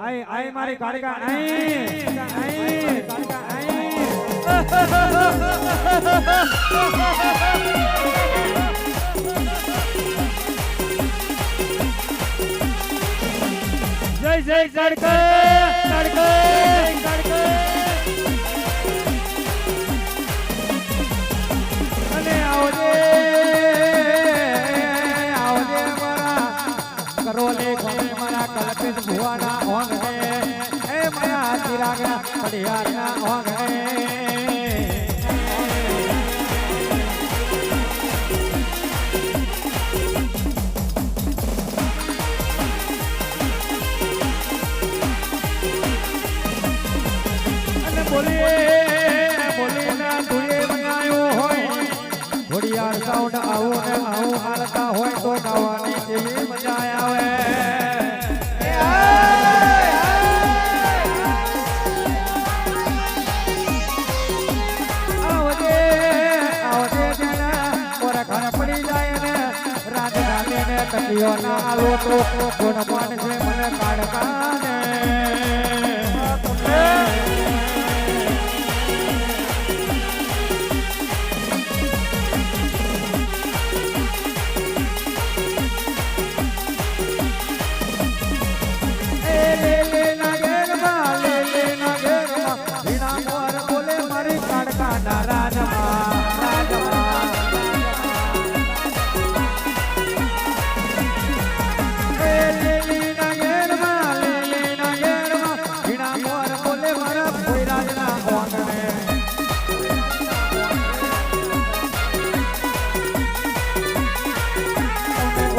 આય આય મારી કાળકા આય. આય કાળકા જય જય કાળકા કાળકા મારા કલ્પિત ભુવાના ઓંગ હે એ મારા ચિરાગના પડિયારના ઓંગ હે અને બોલીએ, બોલીને તુએ મયાયો હોય. ઘોડિયાર સાઉન્ડ આવું ને આવું હાલતા હોય તો ગાવાની જેવી મજા આવે રાતે ને તકીઓ ના આલો તો કોણ કોણ છે મને કાઢકા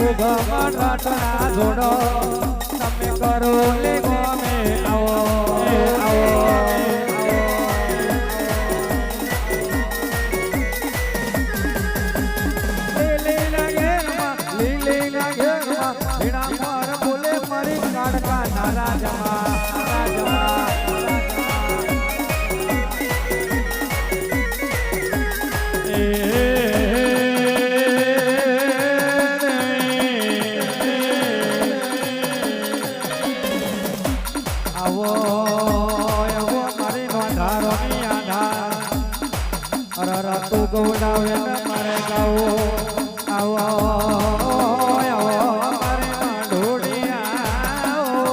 તમે ઊભા જોડો તમે કરો લે ગમે આવો આવો લીલી ના ઘેરમાં, વીણા મોર બોલે મારી કાળકાના રાજમાં, આવો મારી આધાર. ગૌડાવે ને ગાવું. આવો આવો મારે ઢોળિયા આવો.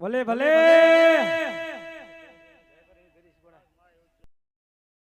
ભલે ભલે.